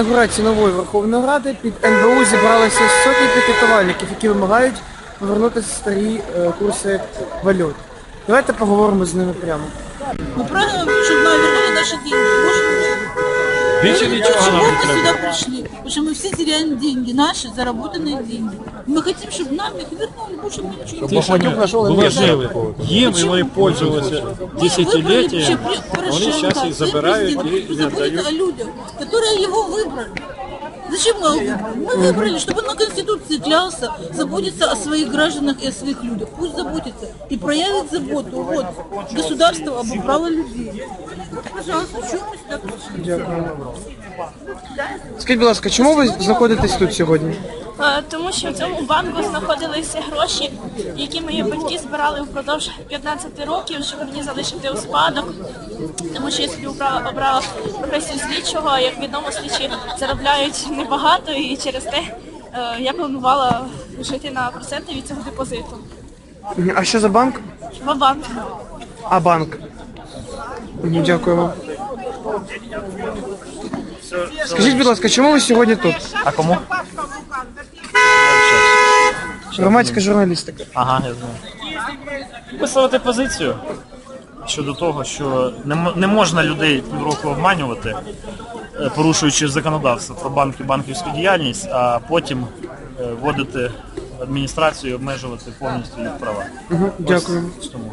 інаугурації нової Верховної Ради під НБУ зібралися сотні пікетувальників, які вимагають повернути старі е, курси валют. Давайте поговоримо з ними прямо. Ми прагнемо, щоб нам вернули наші деньги. Может, Більше нічого Почему нам не мы треба. сюда пришли? Потому что мы все теряем деньги, наши заработанные деньги. Мы хотим, чтобы нам их вернули, больше мы ничего не Ті, що ми вложили їм, і вони пользувалися Мы выбрали десятиліття, вообще вони Порошенко, зараз їх забирають президент, і заботится віддають. о людях, которые его выбрали. Зачем мы его выбрали? Мы выбрали, чтобы он на Конституции клялся заботиться о своих гражданах и о своих людях. Пусть заботится и проявит заботу. Вот, государство обобрало людей. Пожалуйста, чего мы сюда пришли? Дякую. Скажіть, будь ласка, чому ви знаходитесь тут сьогодні? Е, Тому що в цьому банку знаходилися гроші, які мої батьки збирали впродовж 15 років, щоб мені залишити у спадок. Тому що я собі обрала, обрала професію слідчого. а, Як відомо, слідчі заробляють небагато, і через те е, я планувала жити на проценти від цього депозиту. А що за банк? В банк. А банк. Дякую вам. Скажіть, будь ласка, чому ви сьогодні тут? А кому? Громадська журналістика. Ага, я знаю. Висловити позицію щодо того, що не, не можна людей півроку обманювати, е, порушуючи законодавство про банки, банківську діяльність, а потім е, вводити адміністрацію і обмежувати повністю їх права. Угу, Дякую. Ось тому.